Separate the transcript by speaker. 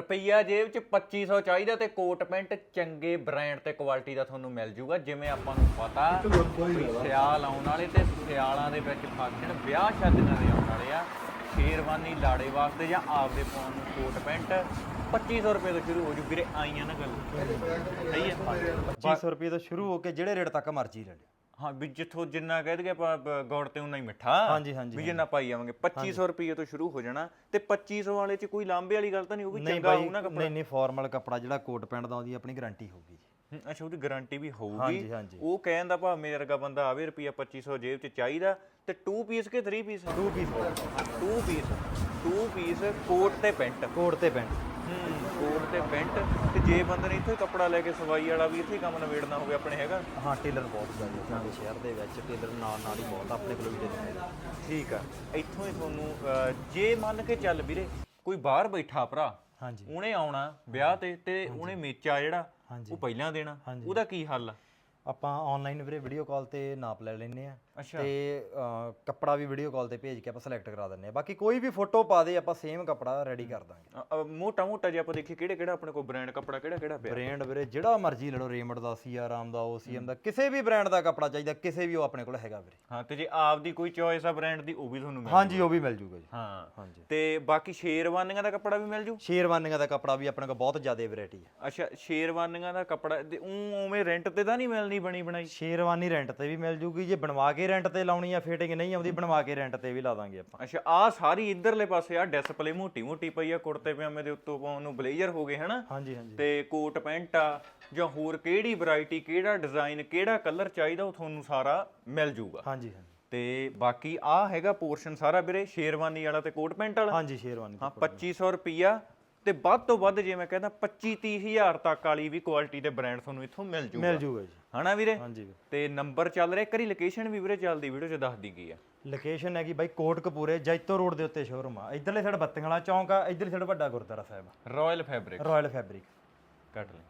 Speaker 1: ਰੁਪਈਆ ਜੇਬ 'ਚ 2500 ਚਾਹੀਦਾ ਤੇ ਕੋਟ ਪੈਂਟ ਚੰਗੇ ਬ੍ਰਾਂਡ ਤੇ ਕੁਆਲਿਟੀ ਦਾ ਤੁਹਾਨੂੰ ਮਿਲ ਜੂਗਾ ਜਿਵੇਂ ਆਪਾਂ ਨੂੰ ਪਤਾ ਵੀ ਸਿਆਲ ਆਉਣ ਵਾਲੇ ਤੇ ਸਿਆਲਾਂ ਦੇ ਵਿੱਚ ਫੰਕਸ਼ਨ ਵਿਆਹ ਸ਼ਾਦੀਆਂ ਦੇ ਆਉਣ ਵਾਲੇ ਆ। ਸ਼ੇਰਵਾਨੀ ਲਾੜੇ ਵਾਸਤੇ ਜਾਂ ਆਪਦੇ ਪਾਉਣ ਨੂੰ ਕੋਟ ਪੈਂਟ 2500 ਰੁਪਏ ਤੋਂ ਸ਼ੁਰੂ ਹੋ ਜੂ ਵੀਰੇ ਆਈਆਂ ਨਾ ਗੱਲ। ਸਹੀ ਹੈ?
Speaker 2: 2500 ਰੁਪਏ ਤੋਂ ਸ਼ੁਰੂ ਹੋ ਕੇ ਜਿਹੜੇ ਰੇਟ ਤੱਕ ਮਰਜ਼ੀ ਲੈ ਲਿਓ।
Speaker 1: ਹਾਂ ਵੀ ਜਿੱਥੋਂ ਜਿੰਨਾ ਕਹਿ ਦਈਏ ਆਪਾਂ ਬ- ਗੁੜ ਤੇ ਉਨਾ ਹੀ ਮਿੱਠਾ।
Speaker 2: ਹਾਂਜੀ, ਹਾਂਜੀ,
Speaker 1: ਵੀ ਜਿੰਨਾ ਪਾਈ ਜਾਵਾਂਗੇ। 2500 ਰੁਪਏ ਤੋਂ ਸ਼ੁਰੂ ਹੋ ਜਾਣਾ ਤੇ 2500 ਵਾਲੇ 'ਚ ਕੋਈ ਲਾਂਬੇ ਵਾਲੀ ਗੱਲ ਤਾਂ ਨਹੀਂ ਹੋਊਗੀ
Speaker 2: ਨਹੀਂ
Speaker 1: ਚੰਗਾ
Speaker 2: ਬਾਈ
Speaker 1: ਹੋਊ ਨਾ ਕੱਪੜਾ।
Speaker 2: ਨਹੀਂ ਨਹੀਂ ਫਾਰਮਲ ਕੱਪੜਾ ਜਿਹੜਾ ਕੋਟ ਪੈਂਟ ਦਾ ਉਹਦੀ ਆਪਣੀ ਗਾਰੰਟੀ ਹੋਊਗੀ ਜੀ।
Speaker 1: ਅੱਛਾ ਉਹਦੀ ਗਾਰੰਟੀ ਵੀ ਹੋਊਗੀ।
Speaker 2: ਹਾਂਜੀ, ਹਾਂਜੀ।
Speaker 1: ਉਹ ਕਹਿਣ ਦਾ ਭਾਵ ਮੇਰੇ ਵਰਗਾ ਬੰਦਾ ਆਵੇ ਰੁਪਿਆ 2500 ਜੇਬ 'ਚ ਚਾਹੀਦਾ ਤੇ 2 ਪੀਸ ਕੇ 3 piece
Speaker 2: 2 piece
Speaker 1: 2 piece 2 piece coat ਤੇ ਪੈਂਟ।
Speaker 2: ਕੋਟ ਤੇ ਪੈਂਟ।
Speaker 1: ਕੋਟ ਤੇ ਪੈਂਟ ਤੇ ਜੇ ਬੰਦੇ ਨੇ ਇੱਥੋਂ ਕੱਪੜਾ ਲੈ ਕੇ ਸਵਾਈ ਵਾਲਾ ਵੀ ਇੱਥੇ ਕੰਮ ਨਵੇੜਨਾ ਹੋਵੇ ਆਪਣੇ ਹੈਗਾ।
Speaker 2: ਹਾਂ ਟੇਲਰ ਬਹੁਤ ਜ਼ਿਆਦਾ ਸਾਡੇ ਸ਼ਹਿਰ ਦੇ ਵਿੱਚ ਟੇਲਰ ਨਾਲ ਨਾਲ ਹੀ ਬਹੁਤ ਆਪਣੇ ਕੋਲ ਵੀ ਟੇਲਰ
Speaker 1: ਠੀਕ ਆ ਇੱਥੋਂ ਹੀ ਤੁਹਾਨੂੰ ਜੇ ਮੰਨ ਕੇ ਚੱਲ ਵੀਰੇ ਕੋਈ ਬਾਹਰ ਬੈਠਾ ਭਰਾ
Speaker 2: ਹਾਂਜੀ।
Speaker 1: ਉਹਨੇ ਆਉਣਾ ਵਿਆਹ ਤੇ ਤੇ ਉਹਨੇ ਮੇਚਾ ਜਿਹੜਾ। ਉਹ ਪਹਿਲਾਂ ਦੇਣਾ। ਉਹਦਾ ਕੀ ਹੱਲ? ਆ
Speaker 2: ਆਪਾਂ ਆਨਲਾਈਨ ਵੀਰੇ ਵੀਡੀਓ ਕਾਲ ਤੇ ਨਾਪ ਲੈ ਲੈਨੇ ਆ
Speaker 1: ਅੱਛਾ।
Speaker 2: ਤੇ ਕੱਪੜਾ ਵੀ ਵੀਡੀਓ ਕਾਲ ਤੇ ਭੇਜ ਕੇ ਆਪਾਂ ਸਿਲੈਕਟ ਕਰਾ ਦਿੰਨੇ ਆ ਬਾਕੀ ਕੋਈ ਵੀ ਫੋਟੋ ਪਾ ਦੇ ਆਪਾਂ ਸੇਮ ਕੱਪੜਾ ਰੈਡੀ ਕਰ ਦਾਂਗੇ।
Speaker 1: ਮੋਟਾ ਮੋਟਾ ਜੇ ਆਪਾਂ ਦੇਖੀਏ ਕਿਹੜੇ ਕਿਹੜਾ ਆਪਣੇ ਕੋਲ ਬ੍ਰਾਂਡ ਕੱਪੜਾ ਕਿਹੜਾ ਕਿਹੜਾ ਪਿਆ?
Speaker 2: ਬ੍ਰਾਂਡ ਵੀਰੇ ਜਿਹੜਾ ਮਰਜ਼ੀ ਲੈ ਲਓ ਰੇਮੰਡ ਦਾ ਸੀਆਰਾਮ ਦਾ ਓਸੀਐਮ ਦਾ ਕਿਸੇ ਵੀ ਬ੍ਰਾਂਡ ਦਾ ਕੱਪੜਾ ਚਾਹੀਦਾ ਕਿਸੇ ਵੀ ਉਹ ਆਪਣੇ ਕੋਲ ਹੈਗਾ ਵੀਰੇ।
Speaker 1: ਹਾਂ ਤੇ ਜੇ ਆਪ ਦੀ ਕੋਈ ਚੋਇਸ ਆ ਬ੍ਰਾਂਡ ਦੀ ਉਹ ਵੀ ਤੁਹਾਨੂੰ ਮਿਲ
Speaker 2: ਹਾਂਜੀ ਉਹ ਵੀ ਮਿਲ ਜੂਗਾ ਜੀ।
Speaker 1: ਹਾਂ।
Speaker 2: ਹਾਂਜੀ।
Speaker 1: ਤੇ ਬਾਕੀ ਸ਼ੇਰਵਾਨੀਆਂ ਦਾ ਕੱਪੜਾ ਵੀ ਮਿਲ ਜੂ?
Speaker 2: ਸ਼ੇਰਵਾਨੀਆਂ ਦਾ ਕੱਪੜਾ ਵੀ ਆਪਣੇ ਕੋਲ ਬਹੁਤ ਜ਼ਿਆਦਾ ਵੈਰਾਈਟੀ ਹੈ।
Speaker 1: ਅੱਛਾ ਸ਼ੇਰਵਾਨੀਆਂ ਦਾ ਕੱਪੜਾ ਤੇ ਉਹ ਉਵੇਂ ਰੈਂਟ ਤੇ ਤਾਂ ਨਹੀਂ ਮਿਲਣੀ ਬਣੀ ਬਣਾਈ।
Speaker 2: ਸ਼ੇਰਵਾਨੀ ਰੈਂਟ ਤੇ ਵੀ ਮਿਲ ਜੂਗੀ ਜੇ ਬਣਵਾ ਕੇ ਰੈਂਟ ਤੇ ਲਾਉਣੀ ਆ ਫਿਟਿੰਗ ਨਹੀਂ ਆਉਂਦੀ ਬਣਵਾ ਕੇ ਰੈਂਟ ਤੇ ਵੀ ਲਾ ਦਾਂਗੇ ਆਪਾਂ।
Speaker 1: ਅੱਛਾ ਆ ਸਾਰੀ ਇਧਰਲੇ ਪਾਸੇ ਆ ਡਿਸਪਲੇ ਮੋਟੀ ਮੋਟੀ ਪਈ ਆ ਕੁੜਤੇ ਪਜਾਮੇ ਦੇ ਉੱਤੋਂ ਪਾਉਣ ਨੂੰ ਬਲੇਜ਼ਰ ਹੋ ਗਏ ਹਨਾ?
Speaker 2: ਹਾਂਜੀ ਹਾਂਜੀ।
Speaker 1: ਤੇ ਕੋਟ ਪੈਂਟ ਆ ਜਾਂ ਹੋਰ ਕਿਹੜੀ ਵੈਰਾਈਟੀ ਕਿਹੜਾ ਡਿਜ਼ਾਈਨ ਕਿਹੜਾ ਕਲਰ ਚਾਹੀਦਾ ਉਹ ਤੁਹਾਨੂੰ ਸਾਰਾ ਮਿਲ ਜੂਗਾ।
Speaker 2: ਹਾਂਜੀ ਹਾਂਜੀ।
Speaker 1: ਤੇ ਬਾਕੀ ਆ ਹੈਗਾ ਪੋਰਸ਼ਨ ਸਾਰਾ ਵੀਰੇ ਸ਼ੇਰਵਾਨੀ ਵਾਲਾ ਤੇ ਕੋਟ ਪੈਂਟ ਵਾਲਾ?
Speaker 2: ਹਾਂਜੀ ਸ਼ੇਰਵਾਨੀ
Speaker 1: ਹਾਂ 2500 ਰੁਪਿਆ ਤੇ ਵੱਧ ਤੋਂ ਵੱਧ ਜੇ ਮੈਂ ਕਹਿੰਦਾ 25 30 ਹਜ਼ਾਰ ਤੱਕ ਵਾਲੀ ਵੀ ਕੁਆਲਿਟੀ ਦੇ ਬ੍ਰਾਂਡ ਤੁਹਾਨੂੰ ਇੱਥੋਂ ਮਿਲ ਜੂਗਾ।
Speaker 2: ਮਿਲ ਜੂਗਾ ਜੀ।
Speaker 1: ਹਨਾ ਵੀਰੇ?
Speaker 2: ਹਾਂਜੀ ਵੀਰੇ।
Speaker 1: ਤੇ ਨੰਬਰ ਚੱਲ ਰਿਹਾ ਕਰੀ ਲੋਕੇਸ਼ਨ ਵੀ ਵੀਰੇ ਚੱਲਦੀ ਵੀਡੀਓ 'ਚ ਦੱਸ ਦੀ ਗਈ ਆ।
Speaker 2: ਲੋਕੇਸ਼ਨ ਹੈਗੀ ਬਾਈ ਕੋਟਕਪੂਰੇ ਜੈਤੋ ਰੋਡ ਦੇ ਉੱਤੇ ਸ਼ੋਰੂਮ ਆ। ਇਧਰਲੇ ਸਾਈਡ ਬੱਤੀਆਂ ਵਾਲਾ ਚੌਂਕ ਆ ਇਧਰਲੇ ਸਾਈਡ ਵੱਡਾ ਗੁਰਦੁਆਰਾ ਸਾਹਿਬ ਆ।
Speaker 1: ਰਾਇਲ ਫੈਬਰਿਕ
Speaker 2: ਰਾਇਲ ਫੈਬਰਿਕ
Speaker 1: ਕੱਟ ਲੈ।